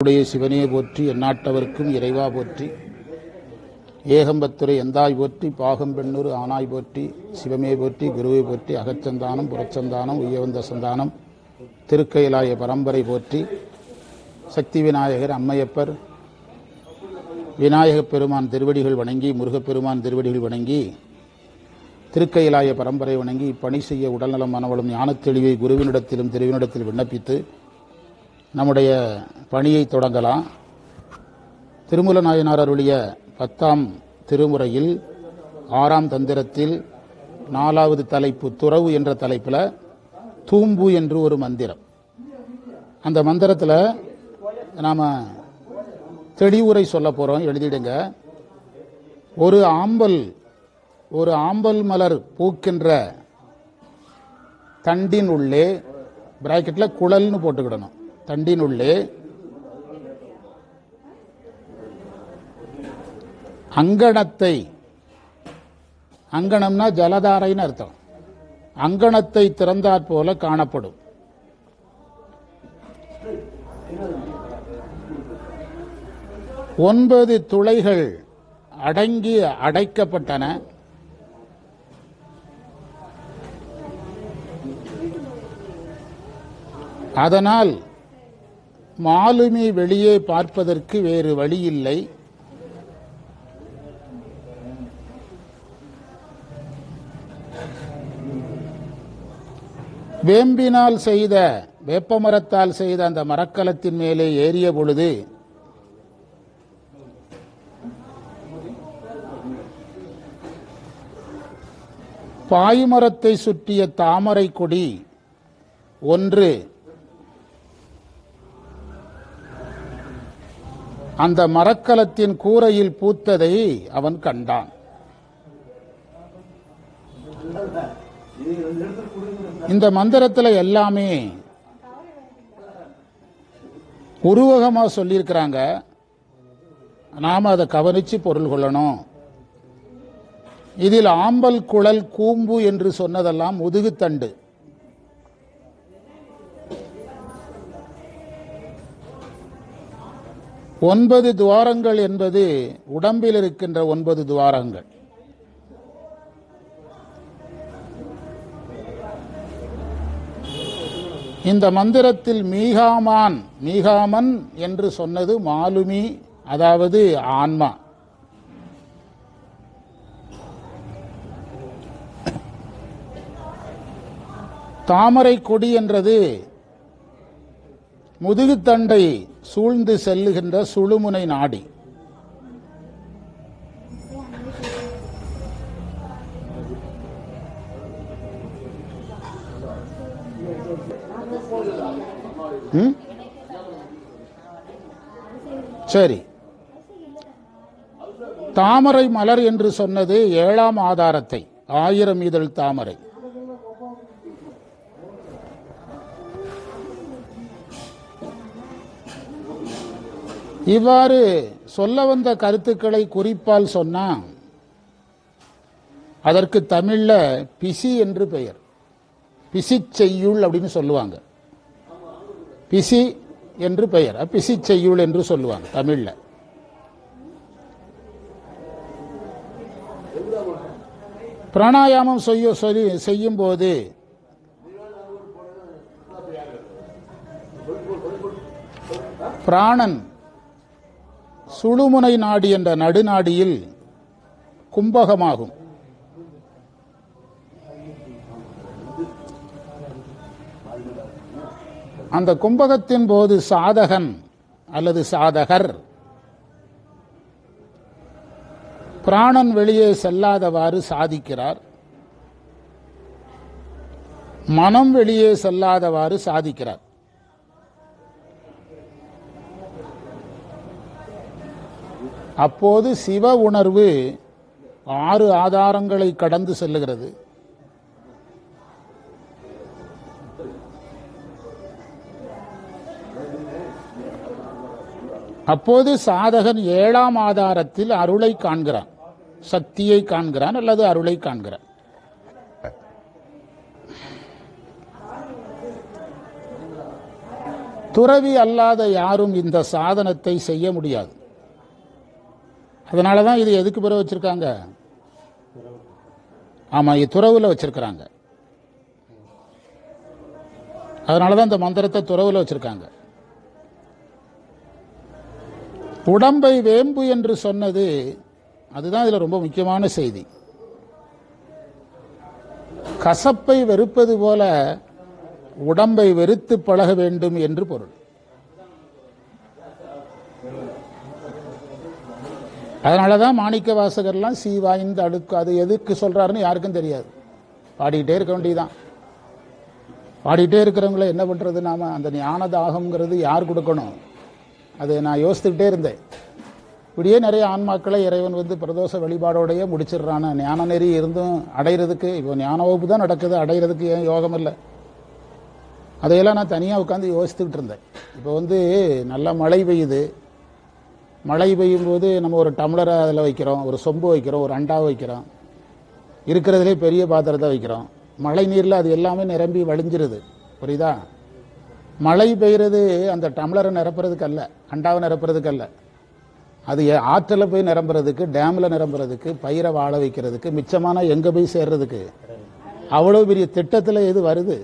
உடைய சிவனே போற்றி எந்நாட்டவர்க்கும் இறைவா போற்றி ஏகம்பத்துரை எந்தாய் போற்றி பாகம்பெண்ணூர் ஆனாய் போற்றி சிவமே போற்றி குருவை போற்றி அகச்சந்தானம் புறச்சந்தானம் உயவந்த சந்தானம் திருக்கையிலாய பரம்பரை போற்றி சக்தி விநாயகர் அம்மையப்பர் விநாயகப் பெருமான் திருவடிகள் வணங்கி முருகப்பெருமான் திருவடிகள் வணங்கி திருக்கையிலாய பரம்பரை வணங்கி பணி செய்ய உடல்நலம் மனவளம் ஞானத்தெளிவை குருவினிடத்திலும் திருவினிடத்தில் விண்ணப்பித்து நம்முடைய பணியை தொடங்கலாம். திருமூல நாயனார் அருளிய பத்தாம் திருமுறையில் ஆறாம் தந்திரத்தில் நாலாவது தலைப்பு துறவு என்ற தலைப்பில் தூம்பு என்று ஒரு மந்திரம். அந்த மந்திரத்தில் நாம் தெளிவுரை சொல்ல போகிறோம் எழுதிடுங்க. ஒரு ஆம்பல் ஒரு ஆம்பல் மலர் பூக்கின்ற தண்டின் உள்ளே பிராக்கெட்டில் குழல்னு போட்டுக்கிடணும். தண்டினுள்ளே. அங்கணத்தை. அங்கணம்னா ஜலதாரைன்னு அர்த்தம். அங்கணத்தை திறந்தாற் போல காணப்படும். ஒன்பது துளைகள் அடங்கி அடைக்கப்பட்டன. அதனால் மாலுமி வெளியே பார்ப்பதற்கு வேறு வழியில்லை. வேம்பினால் செய்த வேப்பமரத்தால் செய்த அந்த மரக்கலத்தின் மேலே ஏறிய பொழுது பாய்மரத்தை சுற்றிய தாமரை கொடி ஒன்று அந்த மரக்கலத்தின் கூரையில் பூத்ததை அவன் கண்டான். இந்த மந்திரத்தில் எல்லாமே உருவகமாக சொல்லியிருக்கிறாங்க. நாம் அதை கவனித்து பொருள் கொள்ளணும். இதில் ஆம்பல் குழல் கூம்பு என்று சொன்னதெல்லாம் முதுகுத்தண்டு. ஒன்பது துவாரங்கள் என்பது உடம்பில் இருக்கின்ற ஒன்பது துவாரங்கள். இந்த மந்திரத்தில் மீகாமான் மீகாமன் என்று சொன்னது மாலுமி அதாவது ஆன்மா. தாமரை கொடி என்றது முதுகுத்தண்டை சூழ்ந்து செல்லுகின்ற சுழுமுனை நாடி. ம்? சரி. தாமரை மலர் என்று சொன்னது ஏழாம் ஆதாரத்தை ஆயிரம் இதழ் தாமரை. இவ்வாறு சொல்ல வந்த கருத்துக்களை குறிப்பால் சொன்னால் அதற்கு தமிழில் பிசி என்று பெயர். பிசி செய்யுள் அப்படின்னு சொல்லுவாங்க. பிசி என்று பெயர். பிசி செய்யுள் என்று சொல்லுவாங்க தமிழில். பிராணாயாமம் செய்ய சொல்லி செய்யும் போது பிராணன் சுழுமுனை நாடி என்ற நடுநாடியில் கும்பகமாகும். அந்த கும்பகத்தின் போது சாதகன் அல்லது சாதகர் பிராணன் வெளியே செல்லாதவாறு சாதிக்கிறார். மனம் வெளியே செல்லாதவாறு சாதிக்கிறார். அப்போது சிவ உணர்வு ஆறு ஆதாரங்களை கடந்து செல்லுகிறது. அப்போது சாதகன் ஏழாம் ஆதாரத்தில் அருளை காண்கிறான். சக்தியை காண்கிறான் அல்லது அருளை காண்கிறான். துறவி அல்லாத யாரும் இந்த சாதனத்தை செய்ய முடியாது. அதனால தான் இது எதுக்கு பிறகு வச்சிருக்காங்க? ஆமாம் இது துறவில் வச்சுருக்கிறாங்க. அதனால தான் இந்த மந்திரத்தை துறவில் வச்சுருக்காங்க. உடம்பை வேம்பு என்று சொன்னது அதுதான் இதில் ரொம்ப முக்கியமான செய்தி. கசப்பை வெறுப்பது போல உடம்பை வெறுத்து பழக வேண்டும் என்று பொருள். அதனால தான் மாணிக்க வாசகர்லாம் சி வாய்ந்த அழுக்கு அது எதுக்கு சொல்கிறாருன்னு யாருக்கும் தெரியாது. பாடிக்கிட்டே இருக்க வேண்டியதுதான். பாடிக்கிட்டே இருக்கிறவங்கள என்ன பண்ணுறது நாம்? அந்த ஞான தாகம்ங்கிறது யார் கொடுக்கணும்? அது நான் யோசித்துக்கிட்டே இருந்தேன். இப்படியே நிறைய ஆன்மாக்களை இறைவன் வந்து பிரதோஷ வழிபாடோடையே முடிச்சிடுறான. ஞான நெறி இருந்தும் அடையிறதுக்கு இப்போ ஞான வகுப்பு தான் நடக்குது அடையிறதுக்கு ஏன் யோகம் இல்லை? அதையெல்லாம் நான் தனியாக உட்காந்து யோசித்துக்கிட்டு இருந்தேன். இப்போ வந்து நல்லா மழை பெய்யுது. மழை பெய்யும் போது நம்ம ஒரு டம்ளரை அதில் வைக்கிறோம் ஒரு சொம்பு வைக்கிறோம் ஒரு அண்டா வைக்கிறோம். இருக்கிறதுலே பெரிய பாத்திரத்தை வைக்கிறோம். மழை நீரில் அது எல்லாமே நிரம்பி வழிஞ்சிருது. புரியுதா? மழை பெய்கிறது அந்த டம்ளரை நிரப்புறதுக்கு அல்ல அண்டாவை நிரப்புறதுக்கு அல்ல அது ஏ- போய் நிரம்புறதுக்கு டேமில் நிரம்புறதுக்கு பயிரை வாழ வைக்கிறதுக்கு மிச்சமான எங்கே போய் சேர்றதுக்கு அவ்வளோ பெரிய திட்டத்தில் எது வருது?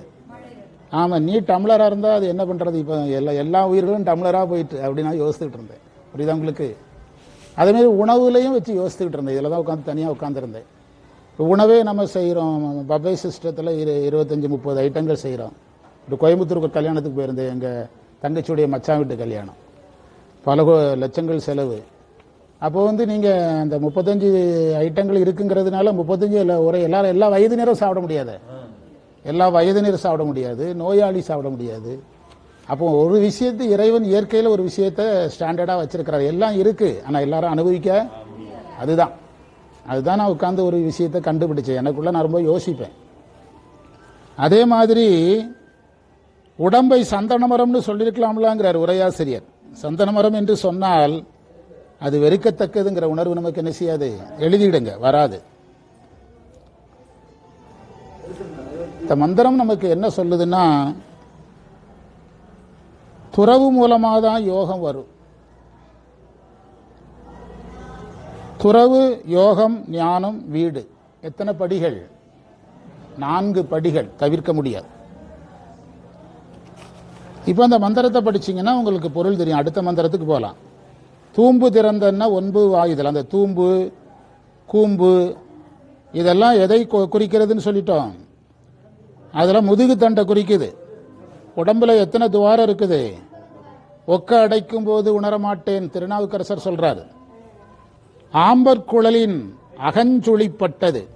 ஆமாம் நீ டம்ளராக இருந்தால் அது என்ன பண்ணுறது இப்போ எல்லா எல்லா உயிர்களும் டம்ளராக போயிட்டு அப்படின்னு நான் யோசிச்சுட்டு இருந்தேன். புரியுதா உங்களுக்கு? அதே மாதிரி உணவுலையும் வச்சு யோசிச்சுக்கிட்டு இருந்தேன். இதில் தான் உட்காந்து தனியாக உட்காந்துருந்தேன். இப்போ உணவே நம்ம செய்கிறோம். பஃபே சிஸ்டத்தில் இரு இருபத்தஞ்சி முப்பது ஐட்டங்கள் செய்கிறோம். இப்போ கோயம்புத்தூருக்கு கல்யாணத்துக்கு போயிருந்தேன். எங்கள் தங்கச்சியுடைய மச்சான் வீட்டு கல்யாணம். பல கோ- லட்சங்கள் செலவு. அப்போ வந்து நீங்கள் அந்த முப்பத்தஞ்சு ஐட்டங்கள் இருக்குங்கிறதுனால முப்பத்தஞ்சு இல்லை ஒரு எல்லாரும் எல்லா வயதினரும் சாப்பிட முடியாது. எல்லா வயதினரும் சாப்பிட முடியாது. நோயாளி சாப்பிட முடியாது. அப்போ ஒரு விஷயத்தை இறைவன் இயற்கையில் ஒரு விஷயத்தை ஸ்டாண்டர்டாக வச்சிருக்கிறார். எல்லாம் இருக்கு. ஆனால் எல்லாரும் அனுபவிக்க அதுதான். அதுதான் நான் உட்காந்து ஒரு விஷயத்தை கண்டுபிடிச்சேன். எனக்குள்ள நான் ரொம்ப யோசிப்பேன். அதே மாதிரி உடம்பை சந்தன மரம்னு சொல்லியிருக்கலாம்லாங்கிறார் உரையாசிரியர். சந்தன மரம் என்று சொன்னால் அது வெறுக்கத்தக்கதுங்கிற உணர்வு நமக்கு என்ன செய்யாது? எழுதிடுங்க. வராது. இந்த மந்திரம் நமக்கு என்ன சொல்லுதுன்னா துறவு மூலமாக தான் யோகம் வரும். துறவு யோகம் ஞானம் வீடு. எத்தனை படிகள்? நான்கு படிகள். தவிர்க்க முடியாது. இப்போ அந்த மந்திரத்தை படிச்சீங்கன்னா உங்களுக்கு பொருள் தெரியும். அடுத்த மந்திரத்துக்கு போகலாம். தூம்பு திறந்தன்னா ஒன்பு வாயுதல் அந்த தூம்பு கூம்பு இதெல்லாம் எதை குறிக்கிறதுன்னு சொல்லிட்டோம். அதில் முதுகு தண்டை குறிக்குது. உடம்புல எத்தனை துவாரம் இருக்குது? ஒக்க அடைக்கும் போது உணரமாட்டேன் திருநாவுக்கரசர் சொல்றாரு. ஆம்பர் குழலின் அகஞ்சுளிப்பட்டது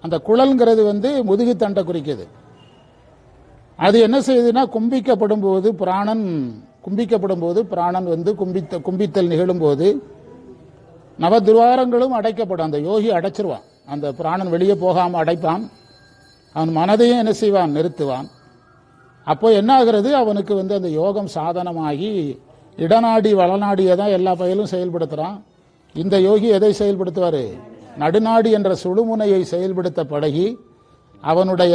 அந்த குழல்ங்கிறது வந்து முதுகு தண்டை குறிக்குது. அது என்ன செய்யுதுன்னா கும்பிக்கப்படும் போது பிராணன் கும்பிக்கப்படும் போது பிராணன் வந்து கும்பித்த கும்பித்தல் நிகழும் போது நவதுவாரங்களும் அடைக்கப்படும். அந்த யோகி அடைச்சிருவான். அந்த பிராணன் வெளியே போகாமல் அடைப்பான். அவன் மனதையும் என்ன செய்வான்? நிறுத்துவான். அப்போ என்ன ஆகிறது அவனுக்கு வந்து அந்த யோகம் சாதனமாகி இடநாடி வளநாடியை தான் எல்லா பயிலும் செயல்படுத்துகிறான் இந்த யோகி எதை செயல்படுத்துவார்? நடுநாடி என்ற சுழுமுனையை செயல்படுத்த பழகி அவனுடைய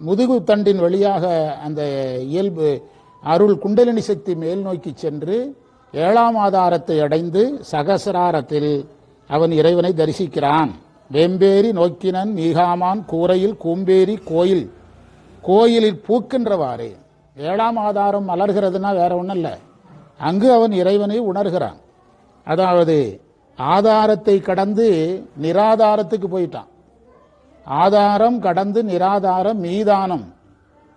முதுகு தண்டின் வழியாக அந்த இயல்பு அருள் குண்டலினி சக்தி மேல் நோக்கி சென்று ஏழாம் ஆதாரத்தை அடைந்து சகசராரத்தில் அவன் இறைவனை தரிசிக்கிறான். வேம்பேரி நோக்கினன் மீகாமான் கூரையில் கூம்பேரி கோயில் கோயிலில் பூக்கின்றவாறு. ஏழாம் ஆதாரம் மலர்கிறதுனா வேற ஒன்றும் இல்லை அங்கு அவன் இறைவனை உணர்கிறான். அதாவது ஆதாரத்தை கடந்து நிராதாரத்துக்கு போயிட்டான். ஆதாரம் கடந்து நிராதாரம் மீதானம்.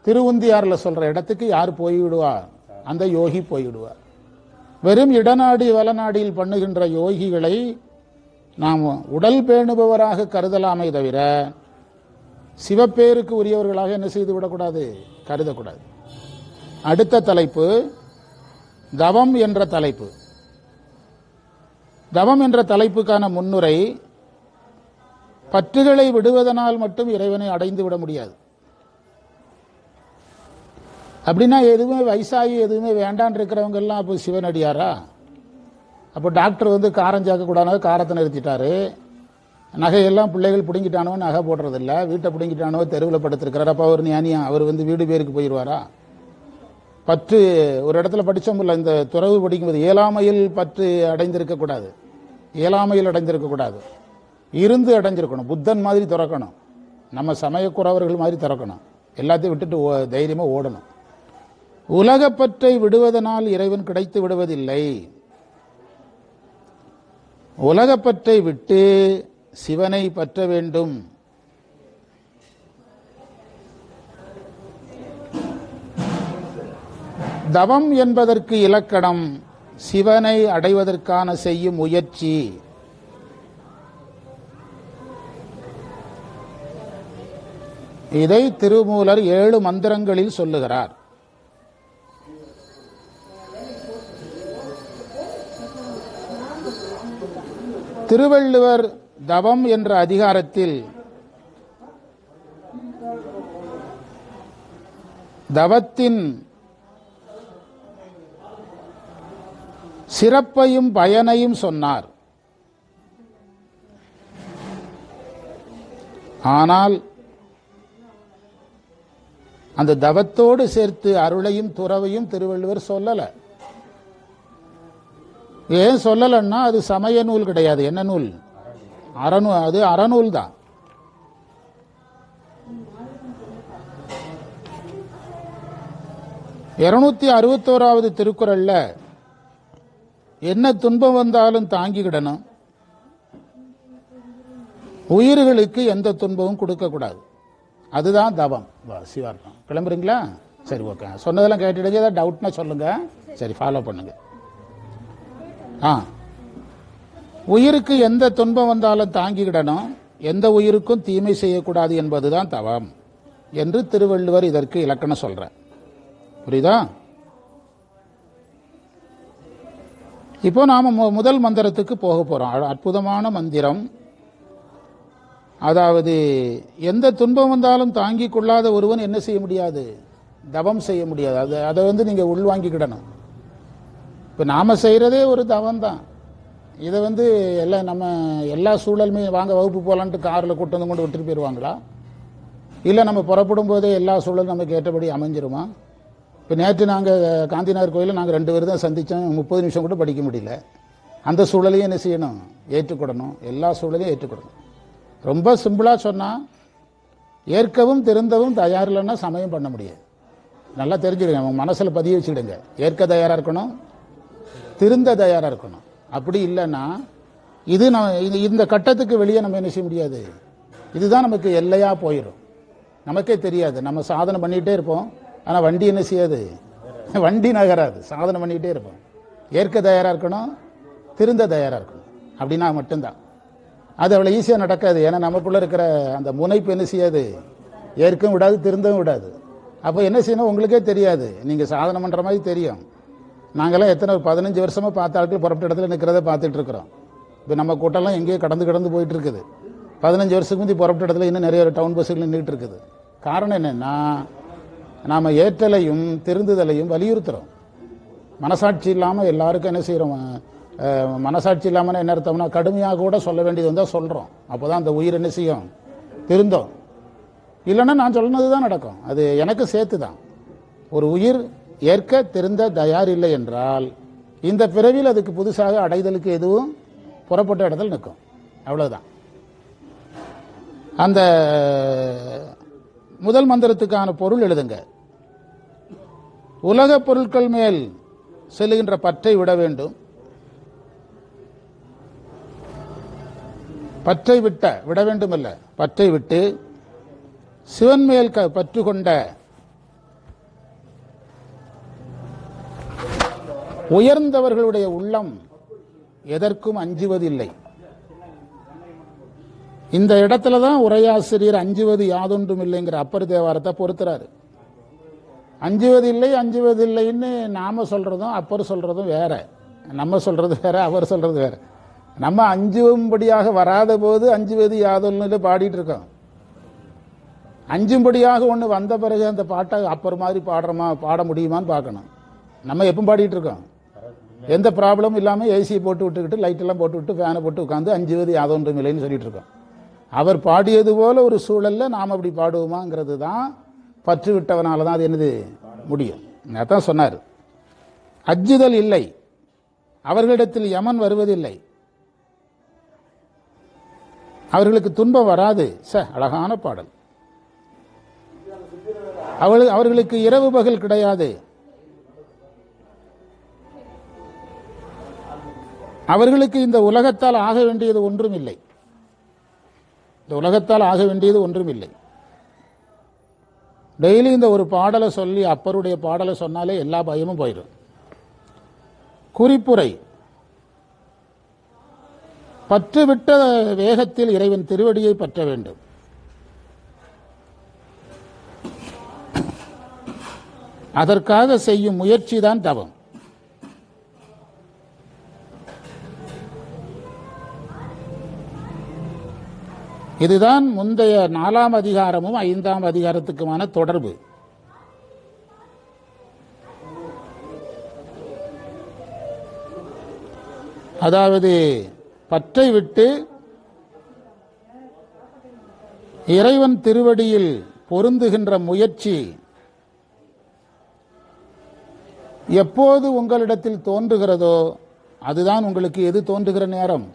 திருவுந்தியாரில் சொல்ற இடத்துக்கு யார் போய்விடுவார் அந்த யோகி போய்விடுவார். வெறும் இடநாடி வலநாடியில் பண்ணுகின்ற யோகிகளை நாம் உடல் பேணுபவராக கருதலாமே தவிர சிவப்பேருக்கு உரியவர்களாக என்ன செய்து விடக்கூடாது? கருதக்கூடாது. அடுத்த தலைப்பு தவம் என்ற தலைப்பு. தவம் என்ற தலைப்புக்கான முன்னுரை பற்றுகளை விடுவதனால் மட்டும் இறைவனை அடைந்து விட முடியாது. அப்படின்னா எதுவுமே வயசாகி எதுவுமே வேண்டான் இருக்கிறவங்க எல்லாம் அப்போ சிவனடியாரா? அப்போ டாக்டர் வந்து காரம் சேர்க்கக்கூடாது காரத்தை நிறுத்திட்டாரு. நகையெல்லாம் பிள்ளைகள் பிடுங்கிட்டானோ நகை போடுறதில்ல. வீட்டை பிடுங்கிட்டானோ தெருவில் படுத்திருக்கிறார். அப்போ அவர் ஞானியா அவர் வந்து வீடு பேருக்கு போயிடுவாரா பற்று ஒரு இடத்துல படிச்சோம்ல இந்த துறவு படிக்கும்போது ஏழாமையில் பற்று அடைந்திருக்கக்கூடாது ஏழாமையில் அடைந்திருக்கக்கூடாது இருந்து அடைஞ்சிருக்கணும். புத்தன் மாதிரி திறக்கணும். நம்ம சமயக்குறவர்கள் மாதிரி திறக்கணும். எல்லாத்தையும் விட்டுட்டு ஓ- தைரியமாக ஓடணும். உலகப்பற்றை விடுவதனால் இறைவன் கிடைத்து விடுவதில்லை. உலகப்பற்றை விட்டு சிவனை பற்ற வேண்டும். தவம் என்பதற்கு இலக்கணம் சிவனை அடைவதற்கான செய்யும் முயற்சி. இதை திருமூலர் ஏழு மந்திரங்களில் சொல்லுகிறார். திருவள்ளுவர் தவம் என்ற அதிகாரத்தில் தவத்தின் சிறப்பையும் பயனையும் சொன்னார். ஆனால் அந்த தவத்தோடு சேர்த்து அருளையும் துறவையும் திருவள்ளுவர் சொல்லல. ஏன் சொல்லலன்னா அது சமய நூல் கிடையாது. என்ன நூல்? அறநூ அது அறநூல் தான். இருநூத்தி அறுபத்தோராவது திருக்குறள்ல என்ன துன்பம் வந்தாலும் தாங்கிக்கிடணும். உயிர்களுக்கு எந்த துன்பமும் கொடுக்கக்கூடாது அதுதான் தவம். சிவார்த்தம். கிளம்புறீங்களா? சரி ஓகே. சொன்னதெல்லாம் கேட்டுடுங்க ஏதாவது டவுட்னா சொல்லுங்க. சரி ஃபாலோ பண்ணுங்க. ஆ. உயிருக்கு எந்த துன்பம் வந்தாலும் தாங்கிக்கிடணும். எந்த உயிருக்கும் தீமை செய்யக்கூடாது என்பதுதான் தவம் என்று திருவள்ளுவர் இதற்கு இலக்கணம் சொல்ற புரியுதா? இப்போ நாம மு- முதல் மந்திரத்துக்கு போக போறோம். அற்புதமான மந்திரம். அதாவது எந்த துன்பம் வந்தாலும் தாங்கிக் கொள்ளாத ஒருவன் என்ன செய்ய முடியாது? தவம் செய்ய முடியாது. அது அதை வந்து நீங்க உள்வாங்கிக்கிடணும். இப்போ நாம செய்யறதே ஒரு தவம் தான் இதை வந்து எல்லாம் நம்ம எல்லா சூழலுமே வாங்க வகுப்பு போகலான்ட்டு காரில் கூட்டு வந்து கொண்டு விட்டுட்டு போயிடுவாங்களா இல்லை நம்ம புறப்படும் போதே எல்லா சூழலும் நமக்கு ஏற்றபடி அமைஞ்சிருமா? இப்போ நேற்று நாங்கள் காந்திநகர் கோயிலில் நாங்கள் ரெண்டு பேரும் தான் சந்தித்தோம் முப்பது நிமிஷம் கூட படிக்க முடியல. அந்த சூழலையும் என்ன செய்யணும்? ஏற்றுக்கொடணும். எல்லா சூழலையும் ஏற்றுக்கொடணும். ரொம்ப சிம்பிளாக சொன்னால் ஏற்கவும் திருந்தவும் தயார் இல்லைன்னா சமயம் பண்ண முடியாது. நல்லா தெரிஞ்சுடுங்க உங்க மனசில் பதிய வச்சுக்கிடுங்க. ஏற்க தயாராக இருக்கணும் திருந்த தயாராக இருக்கணும். அப்படி இல்லைன்னா இது நம்ம இது இந்த கட்டத்துக்கு வெளியே நம்ம என்ன செய்ய முடியாது? இதுதான் நமக்கு எல்லையாக போயிடும் நமக்கே தெரியாது. நம்ம சாதனை பண்ணிகிட்டே இருப்போம். ஆனால் வண்டி என்ன செய்யாது? வண்டி நகராது. சாதனை பண்ணிக்கிட்டே இருப்போம். ஏற்க தயாராக இருக்கணும் திருந்த தயாராக இருக்கணும். அப்படின்னா மட்டும்தான். அது அவ்வளோ ஈஸியாக நடக்காது. ஏன்னா நமக்குள்ள இருக்கிற அந்த முனைப்பு என்ன செய்யாது? ஏற்கவும் விடாது திருந்தவும் விடாது. அப்போ என்ன செய்யணும்? உங்களுக்கே தெரியாது. நீங்கள் சாதனை பண்ணுற மாதிரி தெரியும். நாங்களாம் எத்தனை பதினஞ்சு வருஷமா பார்த்த ஆட்கள் புறப்பட்ட இடத்துல நிற்கிறத பார்த்துட்டு இருக்கிறோம். இப்போ நம்ம கூட்டம்லாம் எங்கேயோ கடந்து கடந்து போயிட்டு இருக்குது பதினஞ்சு வருஷத்துக்கு முந்தி புறப்பட்ட இடத்துல இன்னும் நிறைய டவுன் பஸ்ஸுகள் நின்றுட்டு இருக்குது காரணம் என்னென்னா நாம் ஏற்றலையும் திருந்துதலையும் வலியுறுத்துகிறோம் மனசாட்சி இல்லாமல் எல்லாருக்கும் என்ன செய்கிறோம் மனசாட்சி இல்லாமல் என்ன அர்த்தம்னா கடுமையாக கூட சொல்ல வேண்டியது வந்தால் சொல்கிறோம் அப்போ தான் அந்த உயிர் என்ன செய்யும்? திருந்தோம். இல்லைன்னா நான் சொன்னது தான் நடக்கும். அது எனக்கு சேர்த்து தான் ஒரு உயிர் ஏற்க திருந்த தயார் இல்லை என்றால் இந்த பிறவியில் அதுக்கு புதுசாக அடைதலுக்கு எதுவும் புறப்பட்ட இடத்துல நிற்கும். அவ்வளவுதான். அந்த முதல் மந்திரத்துக்கான பொருள் எழுதுங்க. உலக பொருட்கள் மேல் செல்லுகின்ற பற்றை விட வேண்டும். பற்றை விட்ட விட வேண்டும் அல்ல பற்றை விட்டு சிவன் மேல் க- பற்று கொண்ட உயர்ந்தவர்களுடைய உள்ளம் எதற்கும் அஞ்சுவதில்லை. இந்த இடத்துல தான் உரையாசிரியர் அஞ்சுவது யாதொன்றும் இல்லைங்கிற அப்பர் தேவாரத்தை பொறுத்துறாரு. அஞ்சுவது இல்லை அஞ்சுவது இல்லைன்னு நாம சொல்றதும் அப்பர் சொல்றதும் வேற. நம்ம சொல்றது வேற அவர் சொல்றது வேற. நம்ம அஞ்சும்படியாக வராத போது அஞ்சுவது யாதொன்னு பாடிட்டு இருக்கோம். அஞ்சும்படியாக ஒன்று வந்த பிறகு அந்த பாட்டை அப்பர் மாதிரி பாடுறோமா பாட முடியுமான்னு பார்க்கணும். நம்ம எப்போ பாடிட்டு இருக்கோம்? எந்த ப்ராப்ளமும் இல்லாமல் ஏசியை போட்டு விட்டுக்கிட்டு லைட் எல்லாம் போட்டு விட்டு ஃபேனை போட்டு உட்காந்து அஞ்சு அஞ்சுவது யாதொன்றும் இல்லைன்னு சொல்லிட்டு இருக்கோம். அவர் பாடியது போல ஒரு சூழலில் நாம் அப்படி பாடுவோமாங்கிறது தான் பற்று விட்டவனால தான் அது என்னது? முடியும். அதான் சொன்னார். அஞ்சுதல் இல்லை. அவர்களிடத்தில் யமன் வருவதில்லை. அவர்களுக்கு துன்பம் வராது. ச அழகான பாடல். அவளு அவர்களுக்கு இரவு பகல் கிடையாது. அவர்களுக்கு இந்த உலகத்தால் ஆக வேண்டியது ஒன்றும் இல்லை இந்த உலகத்தால் ஆக வேண்டியது ஒன்றும் இல்லை டெய்லி இந்த ஒரு பாடலை சொல்லி அப்பருடைய பாடலை சொன்னாலே எல்லா பயமும் போயிடும். குறிப்புரை. பற்றுவிட்ட வேகத்தில் இறைவன் திருவடியை பற்ற வேண்டும். அதற்காக செய்யும் முயற்சி தான் தவம். இதுதான் முந்தைய நாலாம் அதிகாரமும் ஐந்தாம் அதிகாரத்துக்குமான தொடர்பு. அதாவது பற்றை விட்டு இறைவன் திருவடியில் பொருந்துகின்ற முயற்சி எப்போது உங்களிடத்தில் தோன்றுகிறதோ அதுதான் உங்களுக்கு எது தோன்றுகிற நேரம்?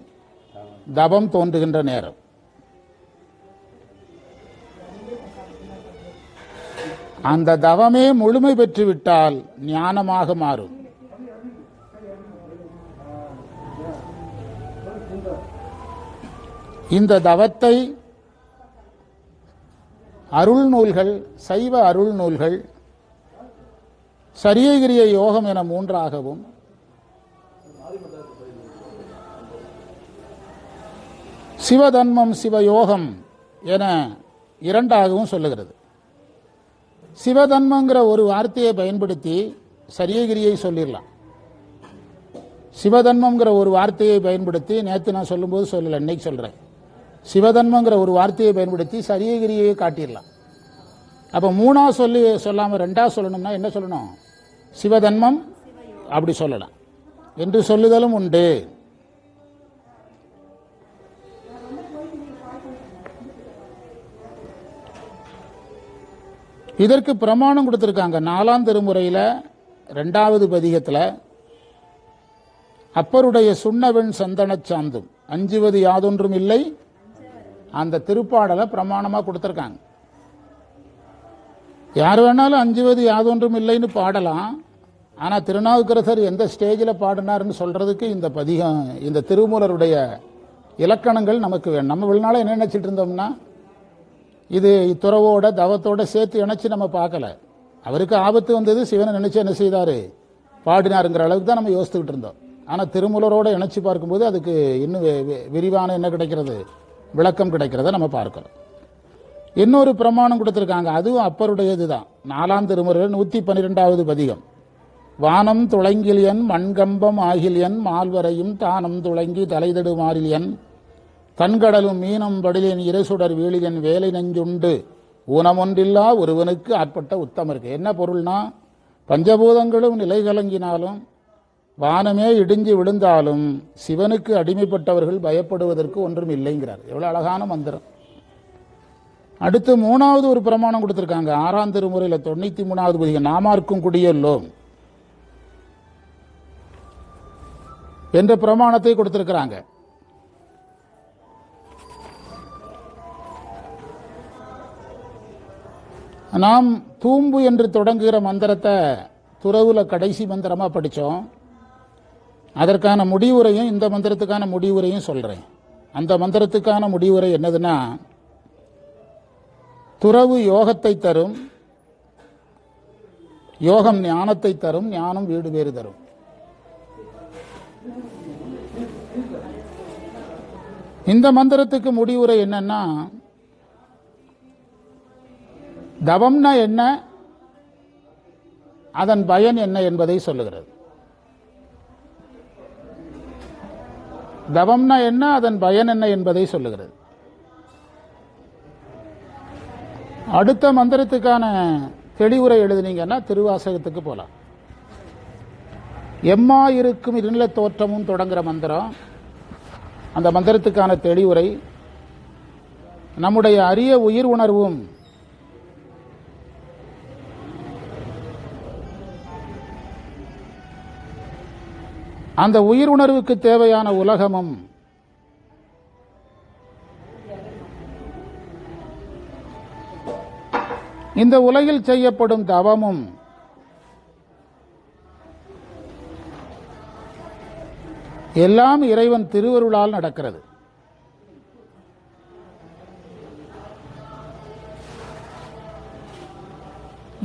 தபம் தோன்றுகின்ற நேரம். அந்த தவமே முழுமை பெற்றுவிட்டால் ஞானமாக மாறும். இந்த தவத்தை அருள் நூல்கள் சைவ அருள் நூல்கள் சரியகிரிய யோகம் என மூன்றாகவும் சிவதன்மம் சிவயோகம் என இரண்டாகவும் சொல்லுகிறது. சிவதன்மங்கிற ஒரு வார்த்தையை பயன்படுத்தி சரியகிரியை சொல்லிடலாம். சிவதன்மங்கிற ஒரு வார்த்தையை பயன்படுத்தி நேற்று நான் சொல்லும்போது சொல்லல இன்னைக்கு சொல்றேன். சிவதன்மங்கிற ஒரு வார்த்தையை பயன்படுத்தி சரியகிரியை காட்டிடலாம். அப்போ மூணா சொல்லி சொல்லாமல் ரெண்டா சொல்லணும்னா என்ன சொல்லணும்? சிவதன்மம் அப்படி சொல்லலாம். என்று சொல்லுதலும் உண்டு. இதற்கு பிரமாணம் கொடுத்துருக்காங்க. நாலாம் திருமுறையில் ரெண்டாவது பதிகத்தில் அப்பருடைய சுண்ணவெண் சந்தன சாந்தும் அஞ்சுவது யாதொன்றும் இல்லை. அந்த திருப்பாடலை பிரமாணமாக கொடுத்துருக்காங்க. யார் வேணாலும் அஞ்சுவது யாதொன்றும் இல்லைன்னு பாடலாம். ஆனால் திருநாவுக்கரசர் எந்த ஸ்டேஜில் பாடினாருன்னு சொல்கிறதுக்கு இந்த பதிகம் இந்த திருமூலருடைய இலக்கணங்கள் நமக்கு வேணும். நம்ம வெளிநாள் என்ன நினச்சிட்டு இருந்தோம்னா இது துறவோட தவத்தோட சேர்த்து இணைச்சு நம்ம பார்க்கல. அவருக்கு ஆபத்து வந்தது சிவனை நினைச்சு என்ன செய்தாரு? பாடினாருங்கிற அளவுக்கு தான் நம்ம யோசித்துக்கிட்டு இருந்தோம். ஆனால் திருமூலரோட இணைச்சு பார்க்கும்போது அதுக்கு இன்னும் வி- விரிவான என்ன கிடைக்கிறது? விளக்கம் கிடைக்கிறத நம்ம பார்க்கிறோம் இன்னொரு பிரமாணம் கொடுத்துருக்காங்க. அதுவும் அப்பருடையது தான் நாலாம் திருமுறை நூற்றி பன்னிரெண்டாவது பதிகம். வானம் துளங்கிலியன் மண்கம்பம் ஆகிலியன் மால்வரையும் தானம் துளங்கி தலைதடு மாறிலியன் தன்கடலும் மீனம் படிலியன் இரசுடர் வீழியன் வேலை நெஞ்சுண்டு. ஊனமொன்றில்லா ஒருவனுக்கு ஆட்பட்ட உத்தமருக்கு. என்ன பொருள்னா பஞ்சபூதங்களும் நிலை கலங்கினாலும் வானமே இடிஞ்சு விழுந்தாலும் சிவனுக்கு அடிமைப்பட்டவர்கள் பயப்படுவதற்கு ஒன்றும் இல்லைங்கிறார் எவ்வளோ அழகான மந்திரம். அடுத்து மூணாவது ஒரு பிரமாணம் கொடுத்துருக்காங்க. ஆறாம் திருமுறையில் தொண்ணூற்றி மூணாவது பதிகம் நாமார்க்கும் குடியல்லோம் என்ற பிரமாணத்தை கொடுத்துருக்கிறாங்க. நாம் தூம்பு என்று தொடங்குகிற மந்திரத்தை துறவுல கடைசி மந்திரமா படித்தோம் அதற்கான முடிவுரையும் இந்த மந்திரத்துக்கான முடிவுரையும் சொல்றேன். அந்த மந்திரத்துக்கான முடிவுரை என்னதுன்னா துறவு யோகத்தை தரும் யோகம் ஞானத்தை தரும் ஞானம் வீடு வேறு தரும். இந்த மந்திரத்துக்கு முடிவுரை என்னன்னா தவம்னா என்ன? அதன் பயன் என்ன என்பதை சொல்லுகிறது. தவம்னா என்ன அதன் பயன் என்ன என்பதை சொல்லுகிறது. அடுத்த மந்திரத்துக்கான தெளிவுரை எழுதுனீங்கன்னா திருவாசகத்துக்கு போலாம். எம்மா இருக்கும் இருநில தோற்றமும் தொடங்குற மந்திரம். அந்த மந்திரத்துக்கான தெளிவுரை. நம்முடைய அரிய உயிர் உணர்வும் அந்த உயிர் உணர்வுக்கு தேவையான உலகமும் இந்த உலகில் செய்யப்படும் தவமும் எல்லாம் இறைவன் திருவருளால் நடக்கிறது.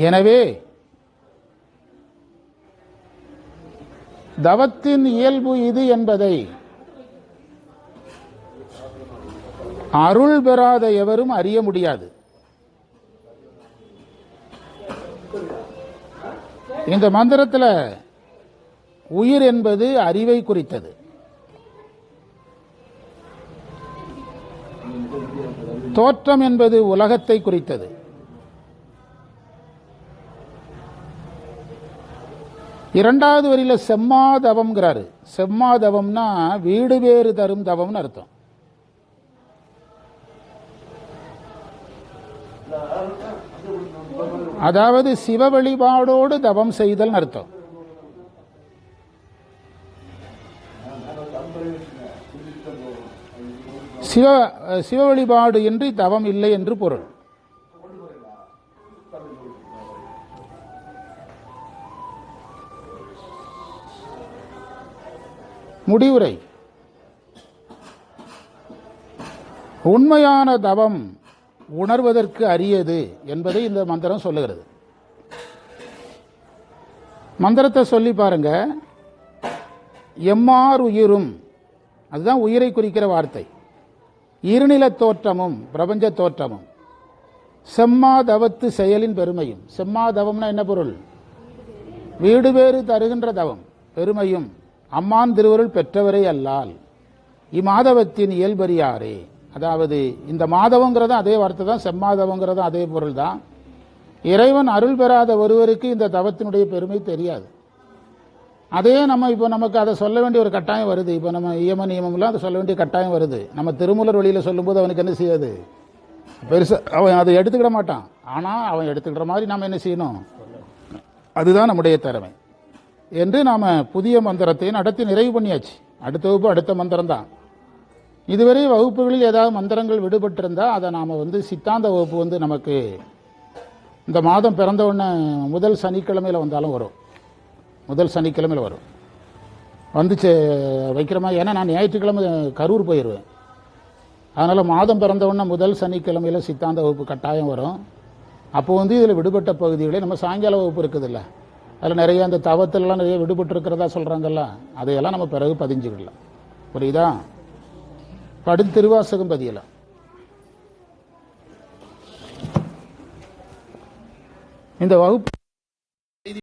எனவே தவத்தின் இயல்பு இது என்பதை அருள் பெறாத எவரும் அறிய முடியாது. இந்த மந்திரத்தில் உயிர் என்பது அறிவை குறித்தது. தோற்றம் என்பது உலகத்தை குறித்தது. இரண்டாவது வரியில் செம்மாதவம்ங்கிறாரு. செம்மாதவம்னா வீடு வேறு தரும் தவம்னு அர்த்தம். அதாவது சிவ வழிபாடோடு தவம் செய்தல் அர்த்தம். சிவ சிவ வழிபாடு இன்றி தவம் இல்லை என்று பொருள். முடிவுரை. உண்மையான தவம் உணர்வதற்கு அரியது என்பதை இந்த மந்திரம் சொல்லுகிறது. மந்திரத்தை சொல்லி பாருங்க. எம்மார் உயிரும் அதுதான் உயிரை குறிக்கிற வார்த்தை. இருநில தோற்றமும் பிரபஞ்ச தோற்றமும். செம்மா தவத்து செயலின் பெருமையும். செம்மாதவம்னா என்ன பொருள்? வீடு வேறு தருகின்ற தவம் பெருமையும். அம்மான் திருவருள் பெற்றவரே அல்லால். இம்மாதவத்தின் இயல்பறியாரே. அதாவது இந்த மாதவங்கிறதும் அதே வார்த்தை தான் செம்மாதவங்கிறதும் அதே பொருள் தான் இறைவன் அருள் பெறாத ஒருவருக்கு இந்த தவத்தினுடைய பெருமை தெரியாது. அதே நம்ம இப்போ நமக்கு அதை சொல்ல வேண்டிய ஒரு கட்டாயம் வருது. இப்போ நம்ம இயம நியமம்லாம் அதை சொல்ல வேண்டிய கட்டாயம் வருது. நம்ம திருமூலர் வழியில் சொல்லும்போது அவனுக்கு என்ன செய்யாது? பெருசாக அவன் அதை எடுத்துக்கிட மாட்டான். ஆனால் அவன் எடுத்துக்கிற மாதிரி நாம் என்ன செய்யணும்? அதுதான் நம்முடைய திறமை. என்று நாம் புதிய மந்திரத்தை நடத்தி நிறைவு பண்ணியாச்சு. அடுத்த வகுப்பு அடுத்த மந்திரம் தான் இதுவரை வகுப்புகளில் ஏதாவது மந்திரங்கள் விடுபட்டிருந்தால் அதை நாம் வந்து சித்தாந்த வகுப்பு வந்து நமக்கு இந்த மாதம் பிறந்த உடனே முதல் சனிக்கிழமையில் வந்தாலும் வரும். முதல் சனிக்கிழமையில் வரும். வந்துச்சு வைக்கிறமா ஏன்னா நான் ஞாயிற்றுக்கிழமை கரூர் போயிடுவேன் அதனால் மாதம் பிறந்த உடனே முதல் சனிக்கிழமையில் சித்தாந்த வகுப்பு கட்டாயம் வரும். அப்போ வந்து இதில் விடுபட்ட பகுதிகளே நம்ம சாயங்கால வகுப்பு இருக்குதுல்ல. அதில் நிறைய அந்த தவத்திலலாம் நிறைய விடுபட்டு இருக்கிறதா சொல்கிறாங்கல்ல அதையெல்லாம் நம்ம பிறகு பதிஞ்சுக்கிடலாம் புரியுதா? படுத்து திருவாசகம் பதியலாம் இந்த வகுப்பு